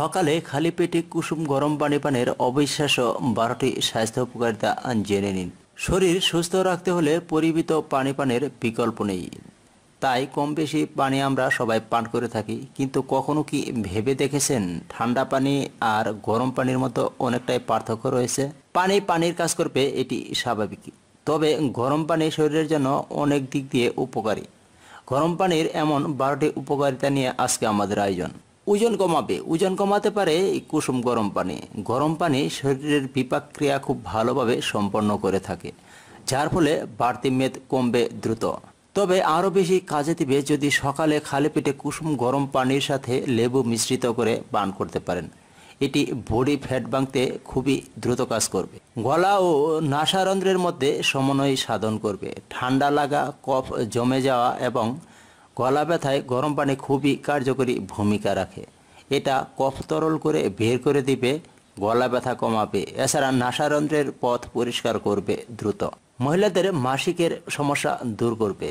সকালে খালি পেটে কুসুম গরম পানি পানের অবিশ্বাস্য বারোটি স্বাস্থ্য উপকারিতা জেনে নিন। শরীর সুস্থ রাখতে হলে পরিমিত পানি পানের বিকল্প নেই। তাই কম বেশি পানি আমরা সবাই পান করে থাকি। কিন্তু কখনো কি ভেবে দেখেছেন? ঠান্ডা পানি আর গরম পানির মতো অনেকটাই পার্থক্য রয়েছে। পানি পানির কাজ করবে, এটি স্বাভাবিক। তবে গরম পানি শরীরের জন্য অনেক দিক দিয়ে উপকারী। গরম পানির এমন বারোটি উপকারিতা নিয়ে আজকে আমাদের আয়োজন। ওজন কমাবে। ওজন কমাতে পারে কুসুম গরম পানি। গরম পানি শরীরের বিপাক ক্রিয়া খুব ভালোভাবে সম্পন্ন করে থাকে, যার ফলে বাড়তি মেদ কমবে দ্রুত। তবে আরও বেশি কাজে দিবে যদি সকালে খালি পেটে কুসুম গরম পানির সাথে লেবু মিশ্রিত করে পান করতে পারেন। এটি বডি ফ্যাট ভাঙতে খুবই দ্রুত কাজ করবে। গলা ও নাসারন্ধ্রের মধ্যে সমন্বয় সাধন করবে। ঠান্ডা লাগা, কফ জমে যাওয়া এবং গলা ব্যথায় গরম পানি খুবই কার্যকরী ভূমিকা রাখে। এটা কফ তরল করে বের করে দিবে, গলা ব্যথা কমাবে, এছাড়া নাসারন্ধ্রের পথ পরিষ্কার করবে দ্রুত। মহিলাদের মাসিকের সমস্যা দূর করবে।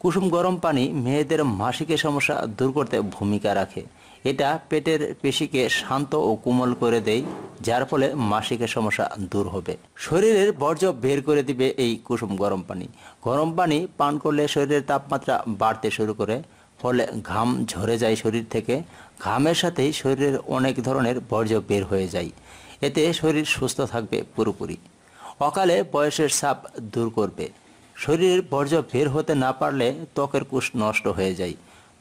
কুসুম গরম পানি মেয়েদের মাসিকের সমস্যা দূর করতে ভূমিকা রাখে। এটা পেটের পেশিকে শান্ত ও কোমল করে দেয়, যার ফলে মাসিকের সমস্যা দূর হবে। শরীরের বর্জ্য বের করে দিবে এই কুসুম গরম পানি। গরম পানি পান করলে শরীরের তাপমাত্রা বাড়তে শুরু করে, ফলে ঘাম ঝরে যায় শরীর থেকে। ঘামের সাথেই শরীরের অনেক ধরনের বর্জ্য বের হয়ে যায়। এতে শরীর সুস্থ থাকবে পুরোপুরি। অকালে বয়সের ছাপ দূর করবে। শরীরের বর্জ্য বের হতে না পারলে ত্বকের কুশ নষ্ট হয়ে যায়।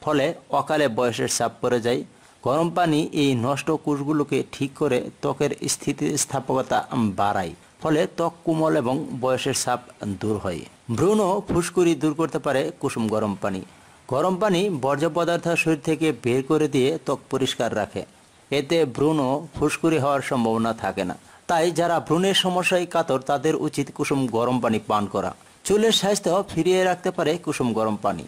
ফলে অকালে বয়সের চাপ পড়ে যায়। গরম পানি এই নষ্ট কোষগুলোকে ঠিক করে ত্বকের স্থিতিস্থাপকতা বাড়ায়, ফলে ত্বক কোমল এবং বয়সের চাপ দূর হয়। ভ্রূণ ফুসকুড়ি দূর করতে পারে কুসুম গরম পানি। গরম পানি বর্জ্য পদার্থ শরীর থেকে বের করে দিয়ে ত্বক পরিষ্কার রাখে। এতে ভ্রূণ ফুসকুড়ি হওয়ার সম্ভাবনা থাকে না। তাই যারা ভ্রূণের সমস্যায় কাতর, তাদের উচিত কুসুম গরম পানি পান করা। চুলের স্বাস্থ্য ফিরিয়ে রাখতে পারে কুসুম গরম পানি।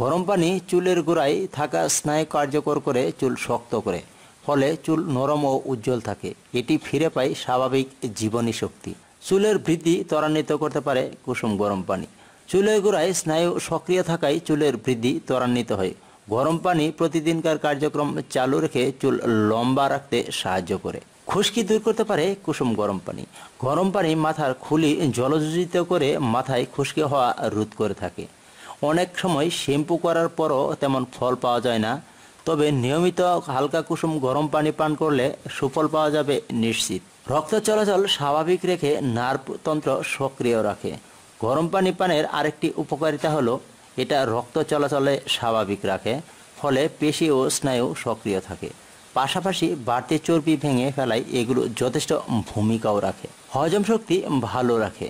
গরম পানি চুলের গোড়ায় থাকা স্নায়ু কার্যকর করে চুল শক্ত করে, ফলে চুল নরম ও উজ্জ্বল থাকে। এটি ফিরে পায় স্বাভাবিক জীবনী শক্তি। চুলের বৃদ্ধি ত্বরান্বিত করতে পারে কুসুম গরম পানি। চুলের গোড়ায় স্নায়ু সক্রিয় থাকায় চুলের বৃদ্ধি ত্বরান্বিত হয়। গরম পানি প্রতিদিনকার কার্যক্রম চালু রেখে চুল লম্বা রাখতে সাহায্য করে। খুশকি দূর করতে পারে কুসুম গরম পানি। গরম পানি মাথার খুলি জলযোজিত করে মাথায় খুশকি হওয়া রোধ করে থাকে। অনেক সময় শ্যাম্পু করার পরও তেমন ফল পাওয়া যায় না। তবে নিয়মিত হালকা কুসুম গরম পানি পান করলে সুফল পাওয়া যাবে নিশ্চিত। রক্ত চলাচল স্বাভাবিক রেখে নার্ভতন্ত্র সক্রিয় রাখে। গরম পানি পানের আরেকটি উপকারিতা হলো, এটা রক্ত চলাচলে স্বাভাবিক রাখে, ফলে পেশি ও স্নায়ু সক্রিয় থাকে। পাশাপাশি বাড়তি চর্বি ভেঙে ফেলায় এগুলো যথেষ্ট ভূমিকাও রাখে। হজম শক্তি ভালো রাখে।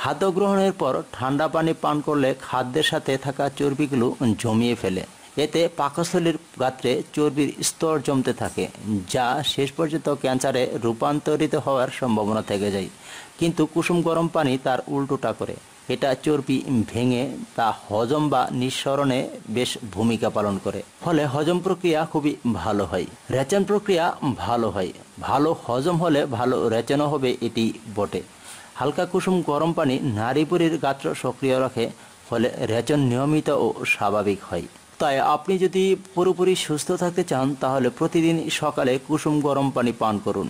খাদ্য গ্রহণের পর ঠান্ডা পানি পান করলে খাদ্যের সাথে থাকা চর্বিগুলো জমিয়ে ফেলে। এতে পাকস্থলীর গাত্রে চর্বির স্তর জমতে থাকে, যা শেষ পর্যন্ত ক্যান্সারে রূপান্তরিত হওয়ার সম্ভাবনা থেকে যায়। কিন্তু কুসুম গরম পানি তার উল্টোটা করে। এটা চর্বি ভেঙে তা হজম বা নিঃসরণে বেশ ভূমিকা পালন করে। ফলে হজম প্রক্রিয়া খুবই ভালো হয়। রেচন প্রক্রিয়া ভালো হয়। ভালো হজম হলে ভালো রেচনও হবে এটি বটে। হালকা কুসুম গরম পানি নারীপুরীর গাত্র সক্রিয় রাখে, ফলে রেচন নিয়মিত ও স্বাভাবিক হয়। তাই আপনি যদি পুরোপুরি সুস্থ থাকতে চান, তাহলে প্রতিদিন সকালে কুসুম গরম পানি পান করুন।